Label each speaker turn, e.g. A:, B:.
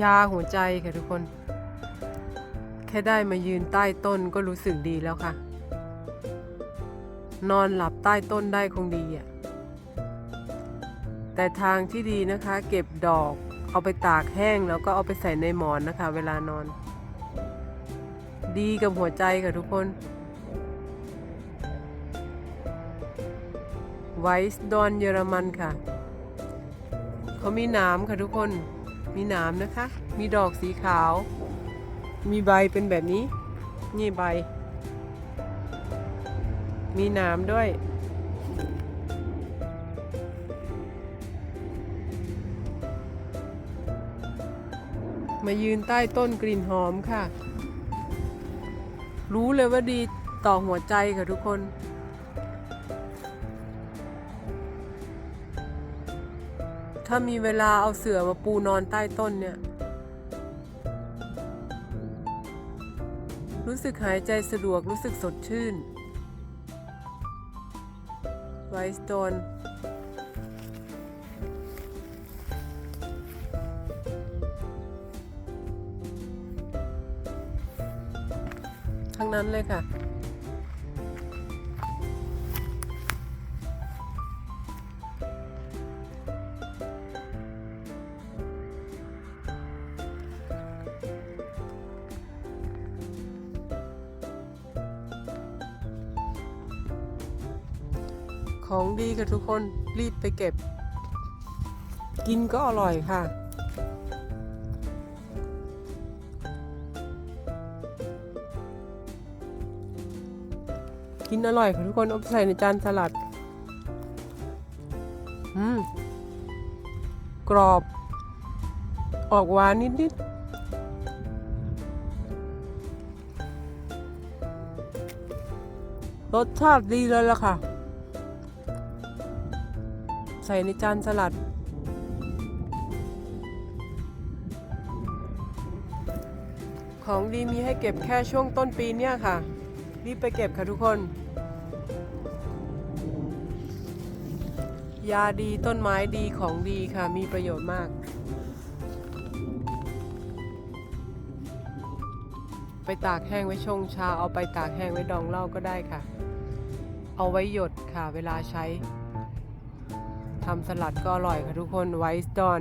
A: ยาหัวใจค่ะทุกคน แค่ได้มายืนใต้ต้นก็รู้สึกดีแล้วค่ะ นอนหลับใต้ต้นได้คงดีอะ แต่ทางที่ดีนะคะ เก็บดอกเอาไปตากแห้งแล้วก็เอาไปใส่ในหมอนนะคะ เวลานอน ดีกับหัวใจค่ะทุกคน ไวส์ดอนเยอรมันค่ะ เขามีหนามค่ะทุกคน มีหนามนะคะ มีดอกสีขาว มีใบเป็นแบบนี้ นี่ใบ มีหนามด้วย มายืนใต้ต้นกลิ่นหอมค่ะ รู้เลยว่าดีต่อหัวใจค่ะทุกคน ถ้ามีเวลาเอาเสื่อมาปูนอนใต้ต้นเนี่ย รู้สึกหายใจสะดวกรู้สึกสดชื่นไวสโตนทั้งนั้นเลยค่ะ ของดีค่ะทุกคนรีบไปเก็บ กินก็อร่อยค่ะ กินอร่อยค่ะทุกคนเอาใส่ในจานสลัด อืม กรอบ ออกหวานนิดๆรสชาติดีเลยล่ะค่ะ ใส่ในจานสลัด ของดีมีให้เก็บแค่ช่วงต้นปีเนี่ยค่ะ รีบไปเก็บค่ะทุกคน ยาดีต้นไม้ดีของดีค่ะมีประโยชน์มาก ไปตากแห้งไว้ชงชา เอาไปตากแห้งไว้ดองเหล้าก็ได้ค่ะ เอาไว้หยดค่ะเวลาใช้ ทำสลัดก็อร่อยค่ะทุกคนไวส์ดอน